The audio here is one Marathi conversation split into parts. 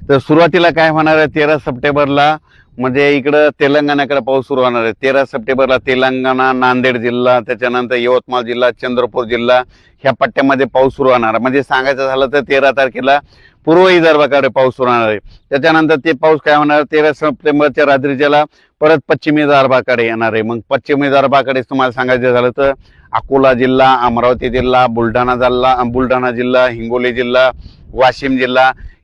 तर सुरुवातीला काय होणार आहे? तेरा सप्टेंबरला म्हणजे इकडं तेलंगणाकडे पाऊस सुरू होणार आहे. तेरा सप्टेंबरला तेलंगणा नांदेड जिल्हा त्याच्यानंतर यवतमाळ जिल्हा चंद्रपूर जिल्हा ह्या पट्ट्यामध्ये पाऊस सुरू होणार आहे. म्हणजे सांगायचं झालं तर तेरा तारखेला पूर्व विदर्भाकडे पाऊस सुरू होणार आहे. त्याच्यानंतर ते पाऊस काय होणार तेरा सप्टेंबरच्या रात्रीच्याला परत पश्चिमी विदर्भाकडे येणार आहे. मग पश्चिम विदर्भाकडे तुम्हाला सांगायचं झालं तर अकोला जिल्हा अमरावती जिल्हा बुलढाणा जिल्हा बुलढाणा जिल्हा हिंगोली जिल्हा वाशिम जिल्हा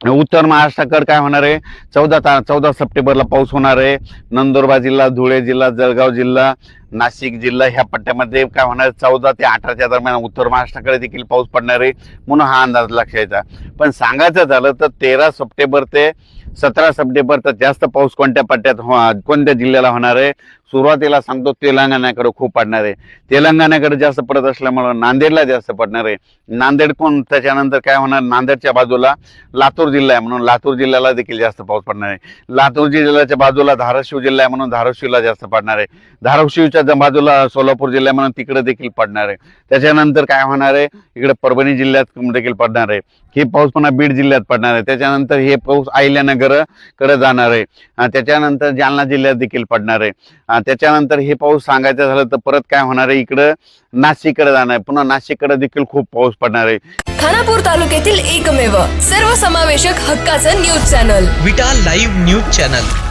उत्तर महाराष्ट्राकडे काय होणार आहे? चौदा ता चौदा सप्टेंबरला पाऊस होणार आहे. नंदुरबार जिल्हा धुळे जिल्हा जळगाव जिल्हा नाशिक जिल्हा ह्या पट्ट्यामध्ये काय होणार चौदा ते अठराच्या दरम्यान उत्तर महाराष्ट्राकडे देखील पाऊस पडणार आहे म्हणून हा अंदाज लक्षात पण सांगायचं झालं तर तेरा सप्टेंबर ते सतरा सप्टेंबर तर जास्त पाऊस कोणत्या पट्ट्यात हो कोणत्या जिल्ह्याला होणार आहे? सुरुवातीला सांगतो तेलंगणाकडे खूप पडणार आहे. तेलंगणाकडे जास्त पडत असल्यामुळं नांदेडला जास्त पडणार आहे. नांदेड कोण त्याच्यानंतर काय होणार नांदेडच्या बाजूला लातूर जिल्हा आहे म्हणून लातूर जिल्ह्याला देखील जास्त पाऊस पडणार आहे. लातूर जिल्ह्याच्या बाजूला धाराशिव जिल्हा आहे म्हणून धाराशिवला जास्त पडणार आहे. धाराशिवच्या ज- बाजूला सोलापूर जिल्हा आहे म्हणून तिकडे देखील पडणार आहे. त्याच्यानंतर काय होणार आहे? इकडे परभणी जिल्ह्यात देखील पडणार आहे. हे पाऊस पुन्हा बीड जिल्ह्यात पडणार आहे. त्याच्यानंतर हे पाऊस अहिल्यानगरकडे जाणार आहे. त्याच्यानंतर जालना जिल्ह्यात देखील पडणार आहे. त्याच्यानंतर हे पाऊस सांगायचं झालं तर परत काय होणार आहे? इकडं नाशिककडे जाणार आहे. पुन्हा नाशिककडे देखील खूप पाऊस पडणार आहे. खानापूर तालुक्यातील एकमेव सर्वसमावेशक हक्काचं news channel. Vita live news channel.